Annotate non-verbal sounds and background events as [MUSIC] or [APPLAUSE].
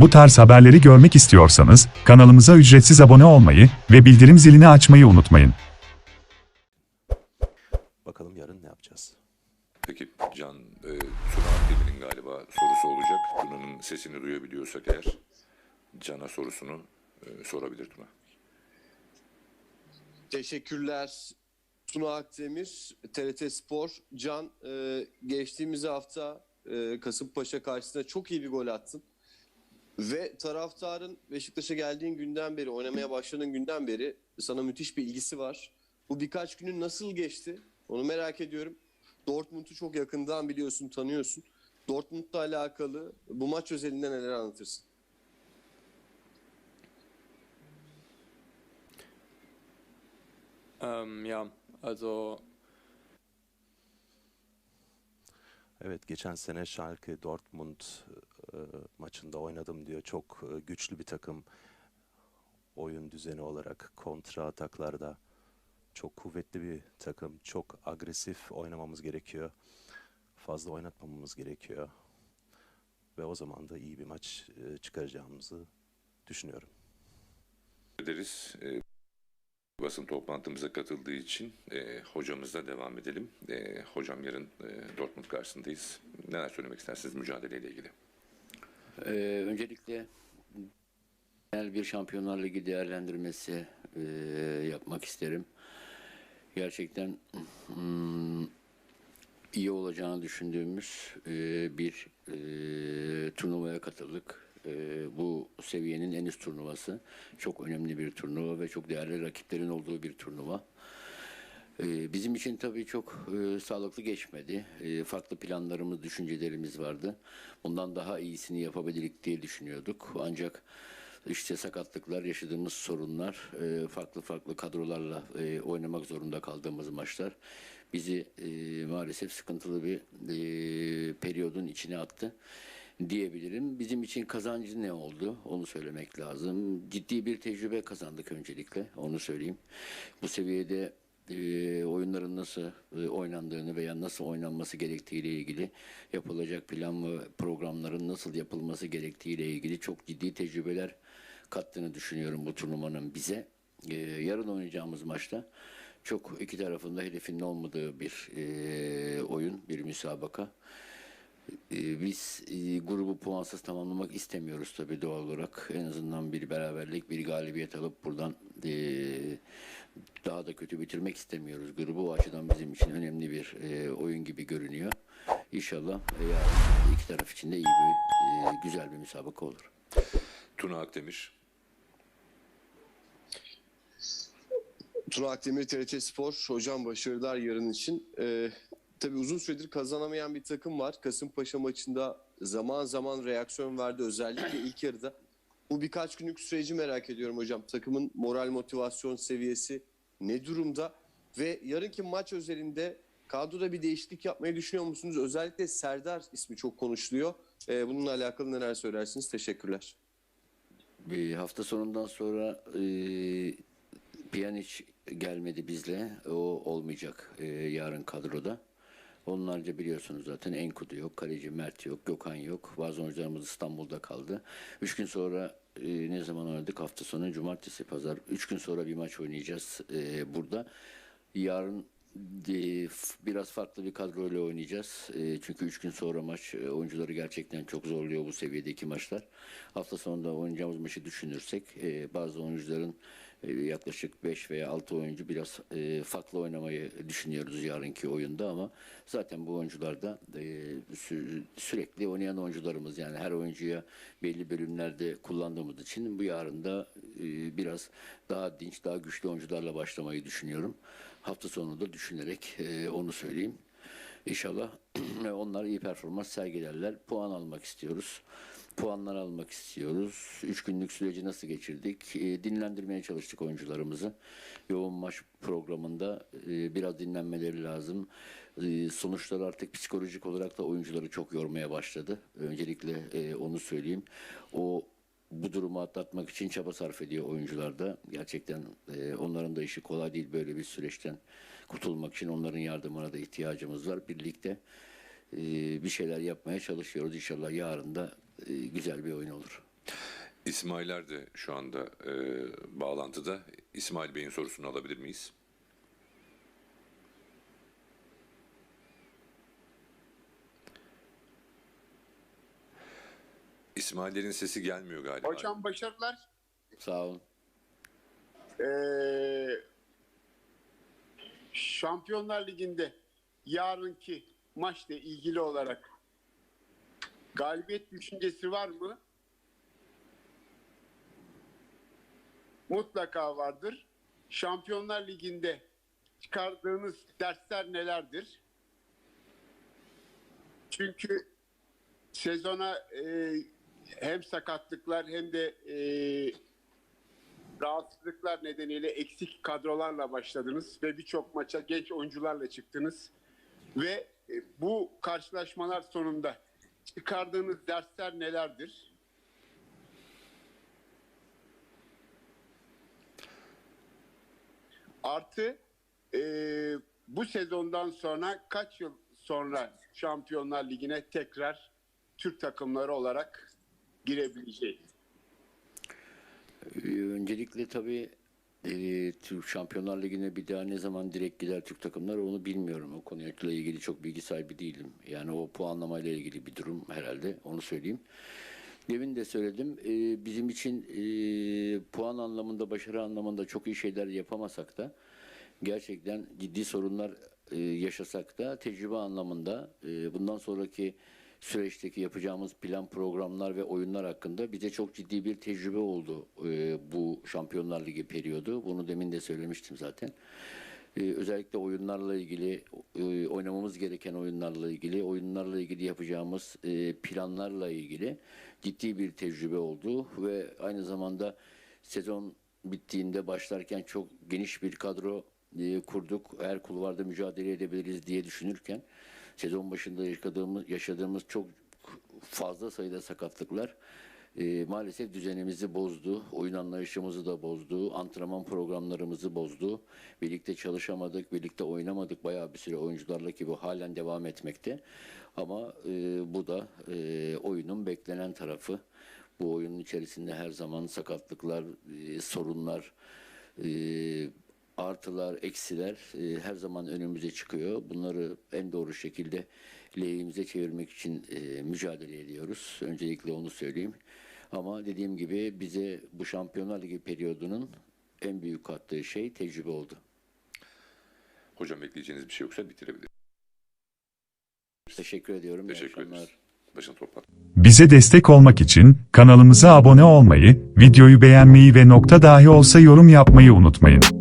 Bu tarz haberleri görmek istiyorsanız kanalımıza ücretsiz abone olmayı ve bildirim zilini açmayı unutmayın. Bakalım yarın ne yapacağız? Peki Can, e, Tuna Akdemir'in galiba sorusu olacak. Tuna'nın sesini duyabiliyorsak eğer Can'a sorusunu e, sorabilir Tuna. Teşekkürler. Tuna Akdemir, TRT Spor. Can, e, geçtiğimiz hafta e, Kasımpaşa karşısında çok iyi bir gol attın. Ve taraftarın Beşiktaş'a geldiğin günden beri, oynamaya başladığın günden beri sana müthiş bir ilgisi var. Bu birkaç günün nasıl geçti? Onu merak ediyorum. Dortmund'u çok yakından biliyorsun, tanıyorsun. Dortmund'la alakalı bu maç özelinde neler anlatırsın? Ähm, ja, also Evet geçen sene Schalke Dortmund maçında oynadım diyor. Çok e, güçlü bir takım. Oyun düzeni olarak kontra ataklarda çok kuvvetli bir takım. Çok agresif oynamamız gerekiyor. Fazla oynatmamamız gerekiyor. Ve o zaman da iyi bir maç e, çıkaracağımızı düşünüyorum. ederiz. E, basın toplantımıza katıldığı için e, hocamızla devam edelim. E, hocam yarın e, Dortmund karşısındayız. Neler söylemek istersiniz mücadeleyle ilgili? Ee, öncelikle genel bir Şampiyonlar Ligi değerlendirmesi e, yapmak isterim. Gerçekten hmm, iyi olacağını düşündüğümüz e, bir e, turnuvaya katıldık. E, bu seviyenin en üst turnuvası. Çok önemli bir turnuva ve çok değerli rakiplerin olduğu bir turnuva. Ee, Bizim için tabii çok e, sağlıklı geçmedi. E, farklı planlarımız, düşüncelerimiz vardı. Bundan daha iyisini yapabilirdik diye düşünüyorduk. Ancak işte sakatlıklar, yaşadığımız sorunlar, e, farklı farklı kadrolarla e, oynamak zorunda kaldığımız maçlar bizi maalesef sıkıntılı bir periyodun içine attı diyebilirim. Bizim için kazancı ne oldu? Onu söylemek lazım. Ciddi bir tecrübe kazandık öncelikle. Onu söyleyeyim. Bu seviyede e, oyunların nasıl e, oynandığını veya nasıl oynanması gerektiğiyle ilgili yapılacak plan ve programların nasıl yapılması gerektiğiyle ilgili çok ciddi tecrübeler kattığını düşünüyorum bu turnuvanın bize. E, yarın oynayacağımız maçta çok iki tarafında hedefinin olmadığı bir e, oyun, bir müsabaka. Ee, Biz e, grubu puansız tamamlamak istemiyoruz tabii doğal olarak. En azından bir beraberlik, bir galibiyet alıp buradan e, daha da kötü bitirmek istemiyoruz. Grubu o açıdan bizim için önemli bir e, oyun gibi görünüyor. İnşallah e, yarın iki taraf için de iyi bir, e, güzel bir müsabaka olur. Tuna Akdemir, Tuna Akdemir TRT Spor. Hocam başarılar yarın için. Ee, tabii uzun süredir kazanamayan bir takım var. Kasımpaşa maçında zaman zaman reaksiyon verdi özellikle ilk yarıda. Bu birkaç günlük süreci merak ediyorum hocam. Takımın moral motivasyon seviyesi ne durumda? Ve yarınki maç özelinde kadroda bir değişiklik yapmayı düşünüyor musunuz? Özellikle Serdar ismi çok konuşuluyor. Ee, bununla alakalı neler söylersiniz? Teşekkürler. Bir hafta sonundan sonra e, Pjanic gelmedi bizle. O olmayacak e, yarın kadroda. Onlarca biliyorsunuz zaten Enkudu yok, kaleci Mert yok, Gökhan yok. Bazı oyuncularımız İstanbul'da kaldı. Üç gün sonra e, ne zaman oynadık? Hafta sonu, cumartesi, pazar. Üç gün sonra bir maç oynayacağız e, burada. Yarın e, biraz farklı bir kadroyla oynayacağız. E, çünkü üç gün sonra maç e, oyuncuları gerçekten çok zorluyor bu seviyedeki maçlar. Hafta sonunda oynayacağımız maçı düşünürsek bazı oyuncuların yaklaşık 5 veya 6 oyuncu biraz e, farklı oynamayı düşünüyoruz yarınki oyunda ama zaten bu oyuncular da e, sü- sürekli oynayan oyuncularımız yani her oyuncuya belli bölümlerde kullandığımız için bu yarın da e, biraz daha dinç, daha güçlü oyuncularla başlamayı düşünüyorum. Hafta sonu da düşünerek e, onu söyleyeyim. İnşallah [CLEARS THROAT] onlar iyi performans sergilerler. Puan almak istiyoruz. Puanlar almak istiyoruz. Üç günlük süreci nasıl geçirdik? E, dinlendirmeye çalıştık oyuncularımızı. Yoğun maç programında e, biraz dinlenmeleri lazım. E, sonuçlar artık psikolojik olarak da oyuncuları çok yormaya başladı. Öncelikle e, onu söyleyeyim. O bu durumu atlatmak için çaba sarf ediyor oyuncular da. Gerçekten e, onların da işi kolay değil böyle bir süreçten kurtulmak için onların yardımına da ihtiyacımız var. Birlikte e, bir şeyler yapmaya çalışıyoruz. İnşallah yarın da güzel bir oyun olur. İsmailer de şu anda e, bağlantıda. İsmail Bey'in sorusunu alabilir miyiz? İsmail'lerin sesi gelmiyor galiba. Hocam başarılar. Sağ olun. Ee, Şampiyonlar Ligi'nde yarınki maçla ilgili olarak galibiyet düşüncesi var mı? Mutlaka vardır. Şampiyonlar Ligi'nde çıkardığınız dersler nelerdir? Çünkü sezona e, hem sakatlıklar hem de e, rahatsızlıklar nedeniyle eksik kadrolarla başladınız ve birçok maça genç oyuncularla çıktınız. Ve e, bu karşılaşmalar sonunda çıkardığınız dersler nelerdir? Artı e, bu sezondan sonra kaç yıl sonra Şampiyonlar Ligi'ne tekrar Türk takımları olarak girebileceğiz? Ee, Öncelikle tabii e, Türk Şampiyonlar Ligi'ne bir daha ne zaman direkt gider Türk takımları onu bilmiyorum. O konuyla ilgili çok bilgi sahibi değilim. Yani o puanlamayla ilgili bir durum herhalde onu söyleyeyim. Demin de söyledim e, bizim için e, puan anlamında başarı anlamında çok iyi şeyler yapamasak da gerçekten ciddi sorunlar yaşasak da tecrübe anlamında bundan sonraki süreçteki yapacağımız plan programlar ve oyunlar hakkında bize çok ciddi bir tecrübe oldu e, bu Şampiyonlar Ligi periyodu. Bunu demin de söylemiştim zaten. E, özellikle oyunlarla ilgili, e, oynamamız gereken oyunlarla ilgili, oyunlarla ilgili yapacağımız e, planlarla ilgili ciddi bir tecrübe oldu ve aynı zamanda sezon bittiğinde başlarken çok geniş bir kadro e, kurduk. Her kulvarda mücadele edebiliriz diye düşünürken sezon başında yaşadığımız yaşadığımız çok fazla sayıda sakatlıklar e, maalesef düzenimizi bozdu, oyun anlayışımızı da bozdu, antrenman programlarımızı bozdu. Birlikte çalışamadık, birlikte oynamadık bayağı bir süre oyuncularla ki bu halen devam etmekte. Ama e, bu da e, oyunun beklenen tarafı. Bu oyunun içerisinde her zaman sakatlıklar, e, sorunlar, e, artılar, eksiler e, her zaman önümüze çıkıyor. Bunları en doğru şekilde lehimize çevirmek için e, mücadele ediyoruz. Öncelikle onu söyleyeyim. Ama dediğim gibi bize bu Şampiyonlar Ligi periyodunun en büyük kattığı şey tecrübe oldu. Hocam ekleyeceğiniz bir şey yoksa bitirebiliriz. Teşekkür ediyorum. Teşekkür ederiz. Başın toplantı. Bize destek olmak için kanalımıza abone olmayı, videoyu beğenmeyi ve nokta dahi olsa yorum yapmayı unutmayın.